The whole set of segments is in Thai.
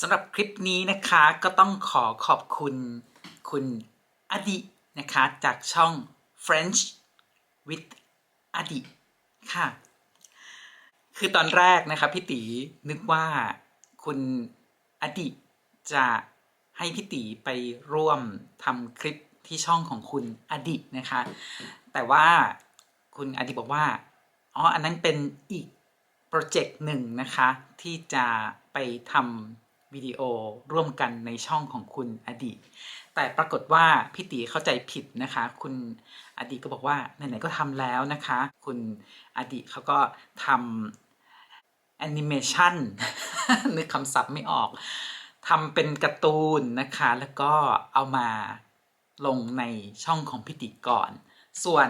สำหรับคลิปนี้นะคะก็ต้องขอขอบคุณคุณอดินะคะจากช่อง French with อดิค่ะ คือตอนแรกนะคะพี่ตีนึกว่าคุณอดิจะให้พี่ตีไปร่วมทำคลิปที่ช่องของคุณอดินะคะ แต่ว่าคุณอดิบอกว่าอ๋ออันนั้นเป็นอีกโปรเจกต์หนึ่งนะคะ ที่จะไปทำ วิดีโอร่วมกันในช่องของคุณอดีต แต่ปรากฏว่าพี่ตีเข้าใจผิดนะคะ คุณอดีตก็บอกว่าไหนๆก็ทำแล้วนะคะ คุณอดีตเขาก็ทำแอนิเมชันนึกคำศัพท์ไม่ออกทำเป็นการ์ตูนนะคะ แล้วก็เอามาลงในช่องของพี่ติก่อน ส่วน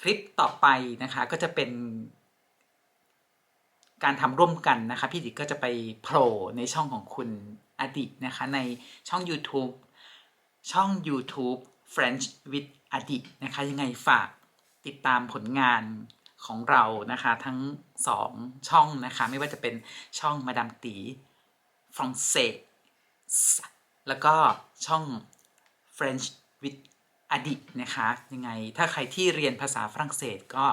คลิปต่อไปนะคะก็จะเป็น การทำร่วมกันนะคะ พี่ดิกก็จะไปโผล่ในช่องของคุณอดิตนะคะ ในช่อง YouTube ช่อง YouTube French with อดิตนะคะ ยังไงฝากติดตามผลงานของเรานะคะ ทั้งสองช่องนะคะ ไม่ว่าจะเป็นช่องมาดามตีฟรองเศสแล้วก็ช่อง French with อดิตนะคะ ยังไงถ้าใครที่เรียนภาษาฝรั่งเศสก็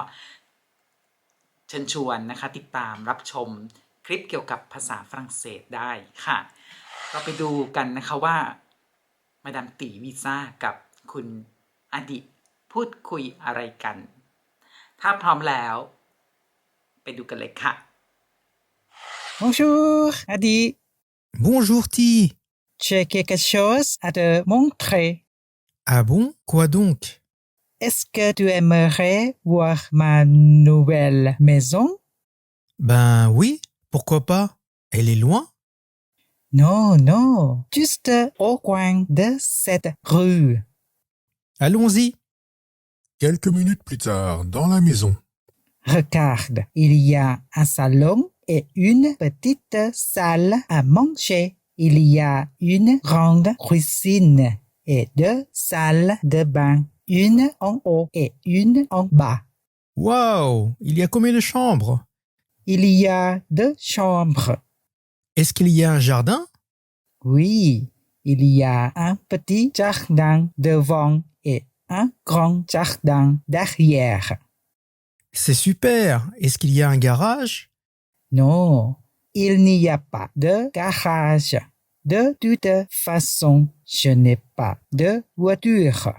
เชิญชวนนะคะ ติดตามรับชมคลิปเกี่ยวกับภาษาฝรั่งเศสได้ค่ะ เราไปดูกันนะคะว่า มาดามตีวีซ่ากับคุณอดิตพูดคุยอะไรกัน ถ้าพร้อมแล้ว ไปดูกันเลยค่ะ Bonjour, Adi. Bonjour Ti. J'ai quelque chose à te montrer. Ah bon Quoi donc Est-ce que tu aimerais voir ma nouvelle maison? Ben oui, pourquoi pas? Elle est loin Non, non, juste au coin de cette rue. Allons-y. Quelques minutes plus tard, dans la maison, Regarde, il y a un salon et une petite salle à manger. Il y a une grande cuisine et deux salles de bain, une en haut et une en bas. Waouh Il y a combien de chambres? Il y a deux chambres. Est-ce qu'il y a un jardin? Oui, il y a un petit jardin devant et un grand jardin derrière. C'est super Est-ce qu'il y a un garage? Non, il n'y a pas de garage. De toute façon, je n'ai pas de voiture.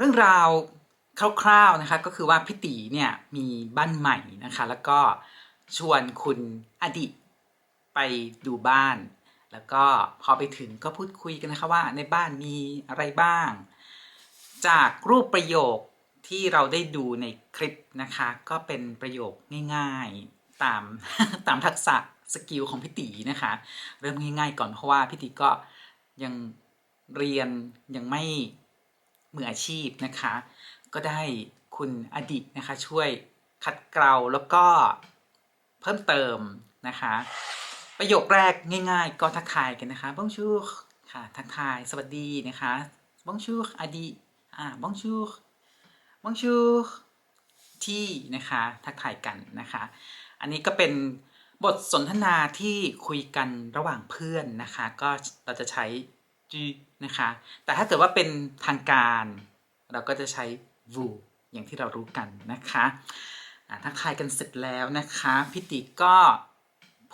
เรื่องราวคร่าวๆนะคะก็คือว่าพี่ตีเนี่ยมีบ้านใหม่นะคะแล้วก็ชวนคุณอดิตไปดูบ้าน แล้วก็พอไปถึงก็พูดคุยกันนะคะว่าในบ้านมีอะไรบ้าง จากรูปประโยคที่เราได้ดูในคลิปนะคะก็เป็นประโยคง่ายๆตามตามทักษะสกิลของพี่ตีนะคะเริ่มง่ายๆก่อนเพราะว่าพี่ตีก็ยังเรียนยังไม่ มืออาชีพนะคะ ก็ได้คุณอดิตนะคะ ช่วยขัดเกลาแล้วก็เพิ่มเติมนะคะ ประโยคแรกง่าย ๆ ก็ทักทายกันนะคะบ้องชูค่ะทักทายสวัสดีนะคะบ้องชูอดีอ่าบ้องชูบ้องชูที่นะคะทักทายกันนะคะ อันนี้ก็เป็นบทสนทนาที่คุยกันระหว่างเพื่อนนะคะ ก็เราจะใช้ จีนะคะแต่ถ้าเกิดว่าเป็นทางการ เราก็จะใช้ vu อย่างที่เรารู้กันนะคะอ่าทักทายกันเสร็จแล้วนะคะพิติก็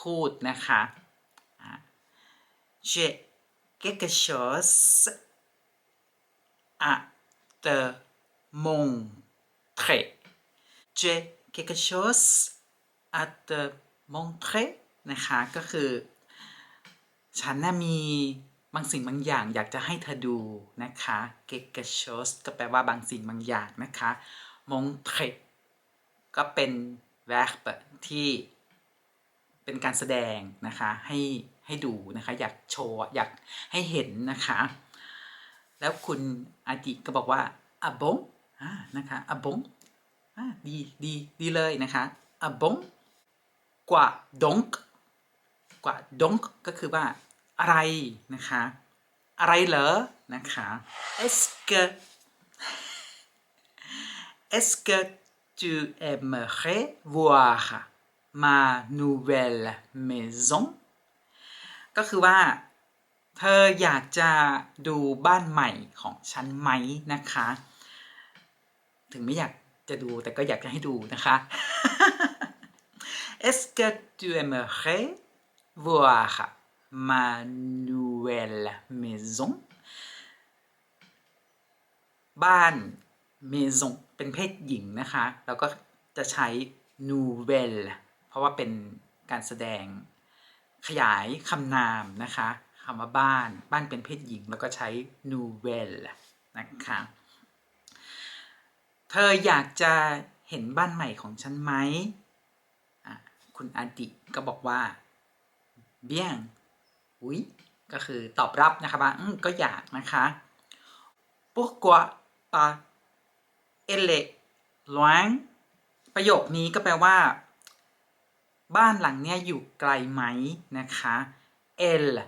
พูดนะคะอ่า j'ai quelque chose à te montrer j'ai quelque chose à te montrer นะคะก็คือ ฉันน่ะมี บางสิ่งบางอย่างอยากจะให้เธอดูนะคะ quelque chose ก็แปลว่าบางสิ่งบางอย่างนะคะ montrer ก็เป็น verb ที่เป็นการแสดงนะคะให้ให้ดูนะคะอยากโชว์อยากให้เห็นนะคะ แล้วคุณอาจิก็บอกว่าอะบงนะคะอะบงอ่าดีดีดีเลยนะคะอะบงกว่าดงกว่าดงก็คือว่า อะไรนะคะ อะไรเหรอนะคะ est-ce que est-ce que tu aimerais voir ma nouvelle maison ก็คือว่าเธออยากจะดูบ้านใหม่ของฉันไหมนะคะ ถึงไม่อยากจะดูแต่ก็อยากจะให้ดูนะคะ Est-ce que tu aimerais voir ma nouvelle maison บ้าน maison เป็นเพศหญิงนะคะ แล้วก็จะใช้ nouvelle เพราะว่าเป็นการแสดงขยายคำนามนะคะคำว่าบ้าน บ้านเป็นเพศหญิง แล้วก็ใช้ nouvelle นะคะ เธออยากจะเห็นบ้านใหม่ของฉันไหม คุณอาดิก็บอกว่า bien อุ้ยก็คือตอบรับนะคะว่าอืมก็อยากนะคะ pourquoi pas elle est loin ประโยคนี้ก็แปลว่า บ้านหลังเนี้ยอยู่ไกลไหมนะคะ elle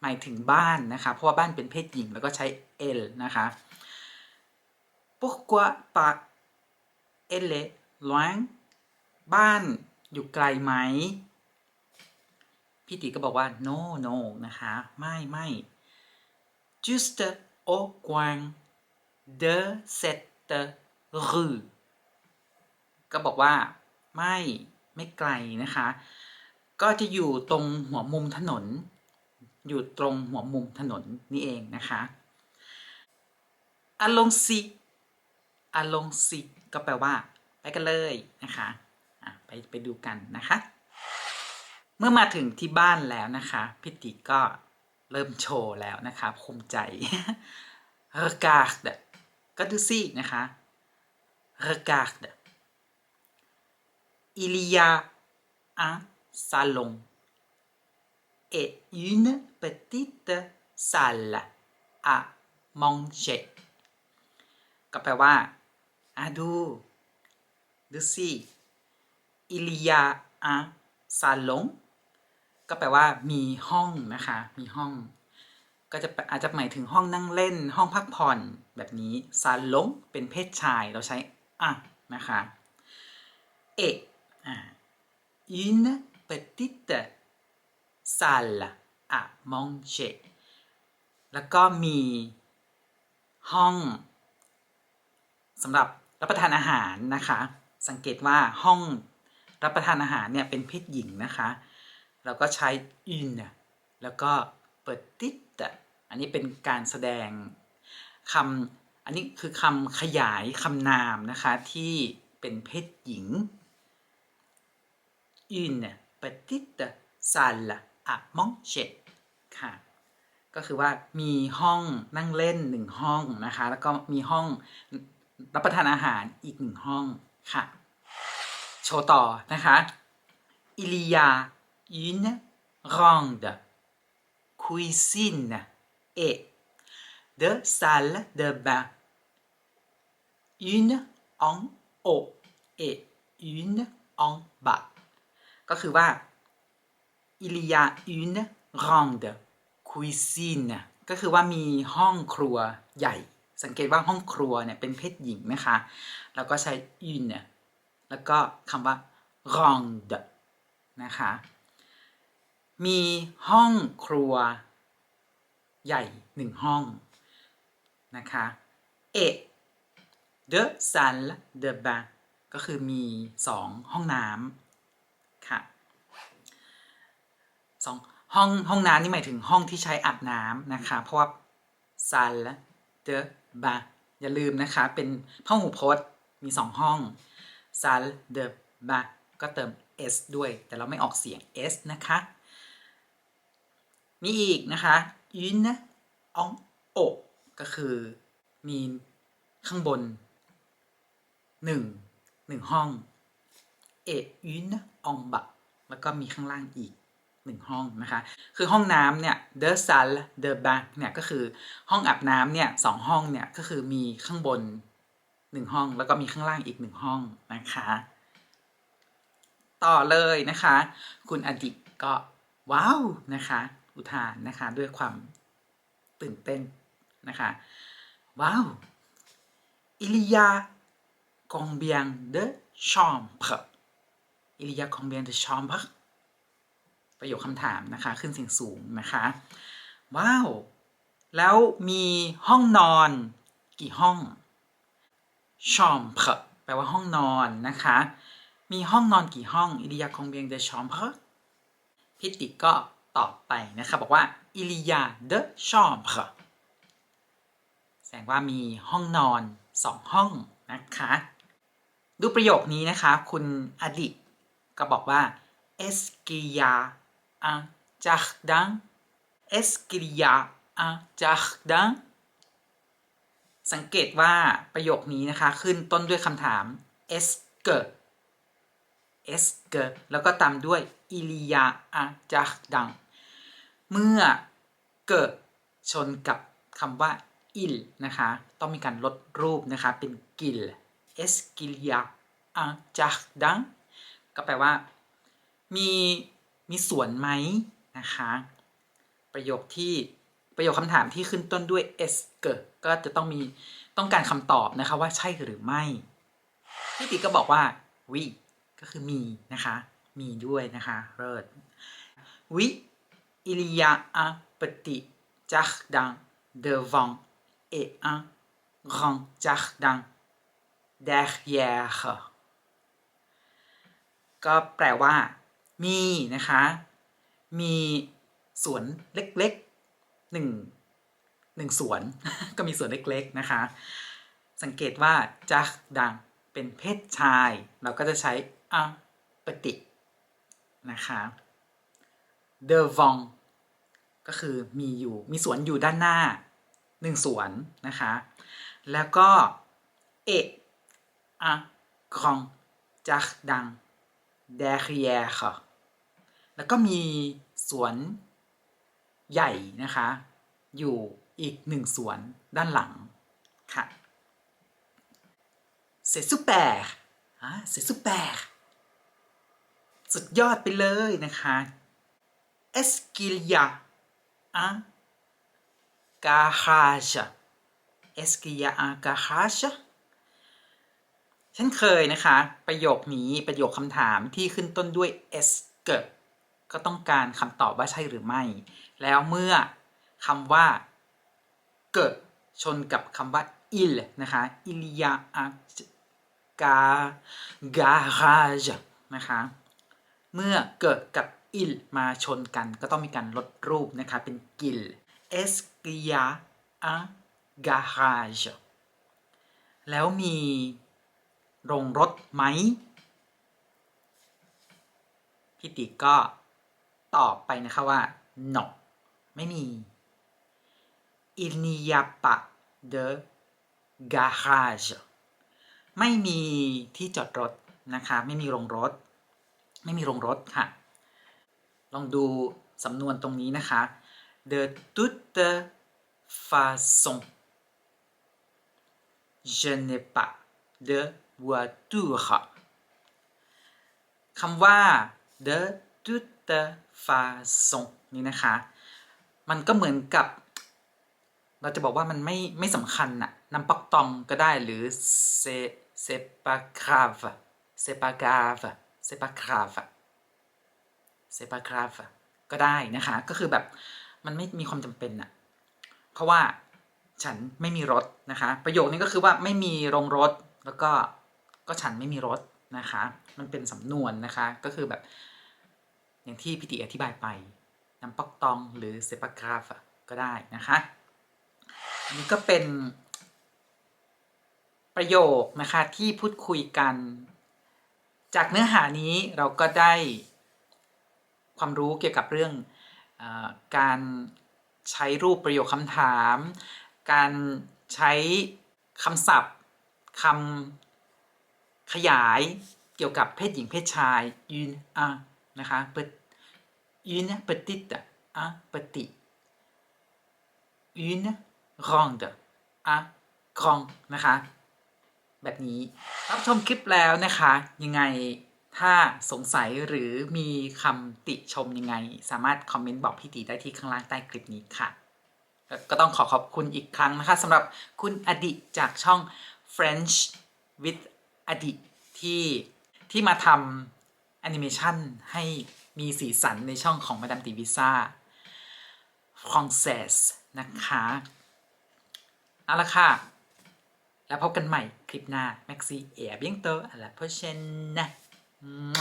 หมายถึงบ้านนะคะ เพราะว่าบ้านเป็นเพศหญิงแล้วก็ใช้ elle นะคะ pourquoi pas elle est loin บ้านอยู่ไกลไหม พี่ติก็บอกว่า no no นะคะไม่ไม่ juste au coin de cette rue ก็บอกว่าไม่ไม่ไกลนะคะ ก็จะอยู่ตรงหัวมุมถนน อยู่ตรงหัวมุมถนนนี่เองนะคะ allons-y allons-y ก็แปลว่า ไปกันเลยนะคะ ไปไปดูกันนะคะ เมื่อมาถึงที่บ้านแล้วนะคะพิติก็เริ่มโชว์แล้วนะคะภูมิใจ regarde ก็ดูสินะคะ regarde il y a un salon et une petite salle à manger ก็แปลว่าอะดู ดูสิ il y a un salon ก็แปลว่ามีห้องนะคะ มีห้อง ก็จะอาจจะหมายถึงห้องนั่งเล่น ห้องพักผ่อนแบบนี้ salon เป็นเพศชายเราใช้อะนะคะ et อ่า une petite salle à manger แล้วก็มีห้องสำหรับรับประทานอาหารนะคะ สังเกตว่าห้องรับประทานอาหารเนี่ยเป็นเพศหญิงนะคะ เราก็ใช้ une แล้วก็ petite อันนี้เป็นการแสดงคำอันนี้คือคำขยายคำนามนะคะที่เป็นเพศหญิง une petite salle à manger ค่ะ ก็คือว่ามีห้องนั่งเล่นหนึ่งห้องนะคะ แล้วก็มีห้องรับประทานอาหารอีกหนึ่งห้องค่ะ โชว์ต่อนะคะ il y a une grande cuisine et deux salles de bain une en haut et une en bas ก็คือว่า il y a une grande cuisine ก็คือว่ามีห้องครัวใหญ่ สังเกตว่าห้องครัวเนี่ยเป็นเพศหญิงนะคะ แล้วก็ใช้ une แล้วก็คำว่า grande นะคะ มีห้องครัว ใหญ่หนึ่งห้องนะคะ et deux salles de bain ก็คือมีสองห้องน้ำค่ะสองห้องห้องน้ำนี่หมายถึงห้องที่ใช้อาบน้ำนะคะ เพราะว่า salle de bain อย่าลืมนะคะ เป็นพหูพจน์มีสองห้อง salle de bain ก็เติม s ด้วยแต่เราไม่ออกเสียง s นะคะ มีอีกนะคะ une en haut ก็คือมีข้างบนหนึ่งหนึ่งห้อง et une en bas แล้วก็มีข้างล่างอีกหนึ่งห้องนะคะ คือห้องน้ำเนี่ย the salle de bain เนี่ยก็คือห้องอาบน้ำเนี่ยสองห้องเนี่ยก็คือมีข้างบนหนึ่งห้อง แล้วก็มีข้างล่างอีกหนึ่งห้องนะคะ ต่อเลยนะคะ คุณอดิก็ว้าวนะคะ อุทานนะคะ ด้วยความตื่นเต้นนะคะ ว้าว il y a combien de chambres il y a combien de chambres ประโยคคำถามนะคะ ขึ้นเสียงสูงนะคะ ว้าว แล้วมีห้องนอนกี่ห้อง chambre แปลว่าห้องนอนนะคะ มีห้องนอนกี่ห้อง il y a combien de chambres พิติก็ ต่อไปนะคะบอกว่า il y a de chambre แสดงว่ามีห้องนอนสองห้องนะคะ ดูประโยคนี้นะคะ คุณอดิก็บอกว่า est-ce qu'il y a un jardin est-ce qu'il y a un jardin สังเกตว่าประโยคนี้นะคะ ขึ้นต้นด้วยคำถาม est-ce que est-ce que แล้วก็ตามด้วย il y a un jardin เมื่อเกิดชนกับคำว่า il นะคะ ต้องมีการลดรูปนะคะ เป็น qu'il est-ce qu'il y a un jardin ก็แปลว่า มีมีสวนไหมนะคะ ประโยคที่ประโยคคำถามที่ขึ้นต้นด้วย est que ก็จะต้องมีต้องการคำตอบนะคะว่าใช่หรือไม่พี่ติก็บอกว่า oui ก็คือมีนะคะ มีด้วยนะคะเลิศ oui il y a un petit jardin devant et un grand jardin derrière ก็แปลว่า มีนะคะ มีสวนเล็กๆหนึ่งหนึ่งสวน ก็มีสวนเล็กๆนะคะ สังเกตว่าจักดังเป็นเพศชาย เราก็จะใช้อะปฏินะคะ devant ก็คือมีอยู่มีสวนอยู่ด้านหน้าหนึ่งสวนนะคะ แล้วก็ et un grand jardin derrière แล้วก็มีสวนใหญ่นะคะ อยู่อีกหนึ่งสวนด้านหลังค่ะ c'est super อ่า c'est super สุดยอดไปเลยนะคะ est qu'il y a un garage est-ce qu'il y a un garage ฉันเคยนะคะ ประโยคนี้ประโยคคำถามที่ขึ้นต้นด้วย s เกิก็ต้องการคำตอบว่าใช่หรือไม่ แล้วเมื่อคำว่าเกิดชนกับคำว่า il นะคะ il y a un ga- garage นะคะ เมื่อเกิดกับ il มาชนกันก็ต้องมีการลดรูปนะคะเป็น gil est-ce qu'il y a un garage แล้วมีโรงรถไหม พี่ติก็ตอบไปนะคะว่า no ไม่มี il n'y a pas de garage ไม่มีที่จอดรถนะคะ ไม่มีโรงรถ ไม่มีโรงรถค่ะ ลองดูสำนวนตรงนี้นะคะ de toute façon je n'ai pas de voiture คำว่า de toute façon นี่นะคะ มันก็เหมือนกับ เราจะบอกว่ามันไม่ไม่สำคัญน่ะนำปักตองก็ได้หรือ c'est c'est pas grave c'est pas grave c'est pas grave c'est pas grave ก็ได้นะคะ ก็คือแบบมันไม่มีความจำเป็นน่ะเพราะว่าฉันไม่มีรถนะคะ ประโยคนี้ก็คือว่าไม่มีโรงรถแล้วก็ก็ฉันไม่มีรถนะคะ มันเป็นสำนวนนะคะ ก็คือแบบอย่างที่พิติอธิบายไปนำปักตองหรือเซปากราฟก็ได้นะคะ อันนี้ก็เป็น ประโยคนะคะที่พูดคุยกัน จากเนื้อหานี้เราก็ได้ ความรู้เกี่ยวกับเรื่องอการใช้รูปประโยคคำถาม การใช้คำศัพท์คำขยายเกี่ยวกับเพศหญิงเพศชาย une un นะคะ pe- une petite un petit une grande un grand นะคะ แบบนี้รับชมคลิปแล้วนะคะ ยังไง ถ้าสงสัยหรือมีคำติชมยังไง สามารถคอมเมนต์บอกพี่ตีได้ที่ข้างล่างใต้คลิปนี้ค่ะ ก็ต้องขอขอบคุณอีกครั้งนะคะสำหรับคุณอดิจากช่อง French with อดิที่ที่มาทำแอนิเมชันให้มีสีสันในช่องของมาดามตีวิซ่าฟรองเซสนะคะเอาละค่ะ แล้วพบกันใหม่คลิปหน้า Maxi เอ b เบีย ง